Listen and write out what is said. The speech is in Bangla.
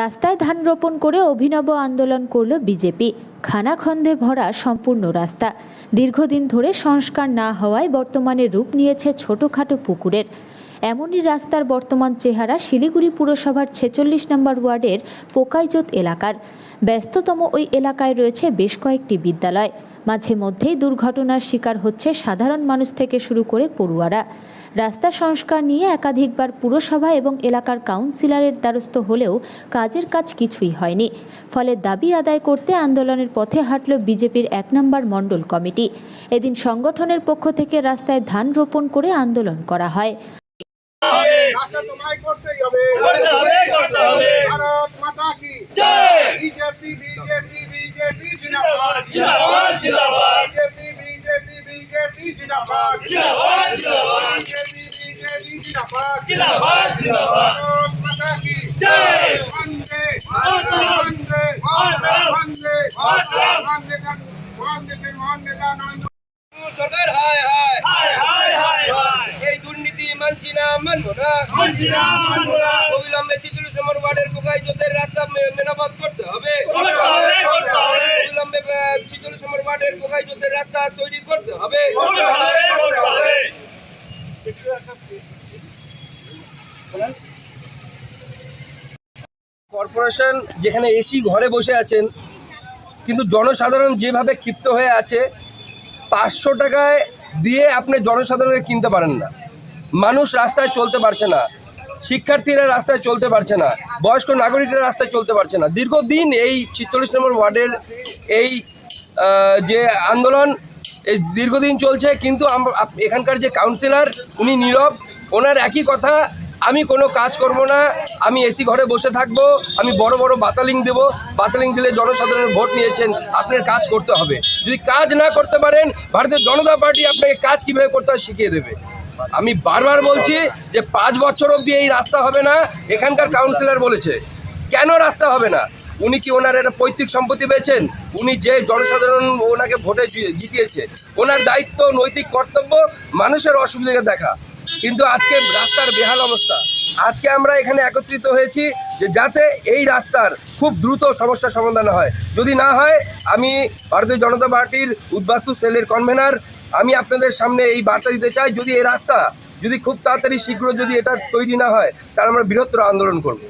রাস্তায় ধান রোপণ করে অভিনব আন্দোলন করল বিজেপি। খানাখন্দে ভরা সম্পূর্ণ রাস্তা। দীর্ঘদিন ধরে সংস্কার না হওয়ায় বর্তমানে রূপ নিয়েছে ছোটোখাটো পুকুরের। এমনই রাস্তার বর্তমান চেহারা শিলিগুড়ি পুরসভার ছেচল্লিশ নম্বর ওয়ার্ডের পোকাইজোত এলাকার। ব্যস্ততম ওই এলাকায় রয়েছে বেশ কয়েকটি বিদ্যালয়। মাঝে মধ্যেই দুর্ঘটনার শিকার হচ্ছে সাধারণ মানুষ থেকে শুরু করে পড়ুয়ারা। রাস্তা সংস্কার নিয়ে একাধিকবার পুরসভা এবং এলাকার কাউন্সিলরের দ্বারস্থ হলেও কাজের কাজ কিছুই হয়নি। ফলে দাবি আদায় করতে আন্দোলনের পথে হাঁটল বিজেপির এক নম্বর মণ্ডল কমিটি। এদিন সংগঠনের পক্ষ থেকে রাস্তায় ধান রোপণ করে আন্দোলন করা হয়। রাস্তা তোমায় করতেই হবে। করতে হবে, ভারত মাতা কি? জয়। বিজেপি বিজেপি বিজেপি জিন্দাবাদ জিন্দাবাদ, জিন্দাবাদ। বিজেপি জিন্দাবাদ জিন্দাবাদ, জিন্দাবাদ। বিজেপি বিজেপি জিন্দাবাদ জিন্দাবাদ, জিন্দাবাদ। ভারত মাতা কি জয়। বন্দে মাতরম। বন্দে মাতরম। বন্দে মাতরম। বন্দে মহান দেশের মহান নেতা নরেন্দ্র সরকার হায় হায় হায়, হায়, হায়, হায়। এই দুর্নীতি মানছি না মানবো না মানছি না, মানবো না। অবিলম্বে ছিচল্লিশ নম্বর ওয়ার্ডের পোকাই জোতের রাস্তা মে- মেরামত করতে হবে করতে হবে, করতে হবে। অবিলম্বে ছিচল্লিশ নম্বর ওয়ার্ডের পোকাই জোতের রাস্তা তৈরি করতে হবে করতে হবে, করতে হবে। কর্পোরেশন যেখানে এসি ঘরে বসে আছেন, কিন্তু জনসাধারণ যেভাবে ক্ষিপ্ত হয়ে আছে, পাঁচশো টাকায় দিয়ে আপনি জনসাধারণকে কিনতে পারেন না। মানুষ রাস্তায় চলতে পারছে না, শিক্ষার্থীরা রাস্তায় চলতে পারছে না, বয়স্ক নাগরিকরা রাস্তায় চলতে পারছে না। দীর্ঘদিন এই ছিচল্লিশ নম্বর ওয়ার্ডের এই যে আন্দোলন এই দীর্ঘদিন চলছে, কিন্তু এখানকার যে কাউন্সিলর উনি নীরব। ওনার একই কথা, আমি কোনো কাজ করব না, আমি এসি ঘরে বসে থাকব, আমি বড় বড় বাতালিং দেব। বাতালিং দিলে জনসাধারণের ভোট নিয়েছেন, আপনার কাজ করতে হবে। যদি কাজ না করতে পারেন, ভারতীয় জনতা পার্টি আপনাকে কাজ কীভাবে করতে হয় শিখিয়ে দেবে। আমি বারবার বলছি যে পাঁচ বছর অবধি এই রাস্তা হবে না, এখানকার কাউন্সিলর বলেছে। কেন রাস্তা হবে না? উনি কি ওনার একটা পৈতৃক সম্পত্তি পেয়েছেন? উনি যে জনসাধারণ ওনাকে ভোটে জিতিয়েছে, ওনার দায়িত্ব, নৈতিক কর্তব্য মানুষের অসুবিধাকে দেখা। কিন্তু আজকে রাস্তার বেহাল অবস্থা। আজকে আমরা এখানে একত্রিত হয়েছি যে যাতে এই রাস্তার খুব দ্রুত সমস্যার সমাধান হয়। যদি না হয়, আমি ভারতীয় জনতা পার্টির উদ্বাস্তু সেলের কনভেনার। আমি আপনাদের সামনে এই বার্তা দিতে চাই, যদি এই রাস্তা যদি খুব তাড়াতাড়ি শীঘ্র যদি এটা তৈরি না হয়, তাহলে আমরা বৃহত্তর আন্দোলন করব।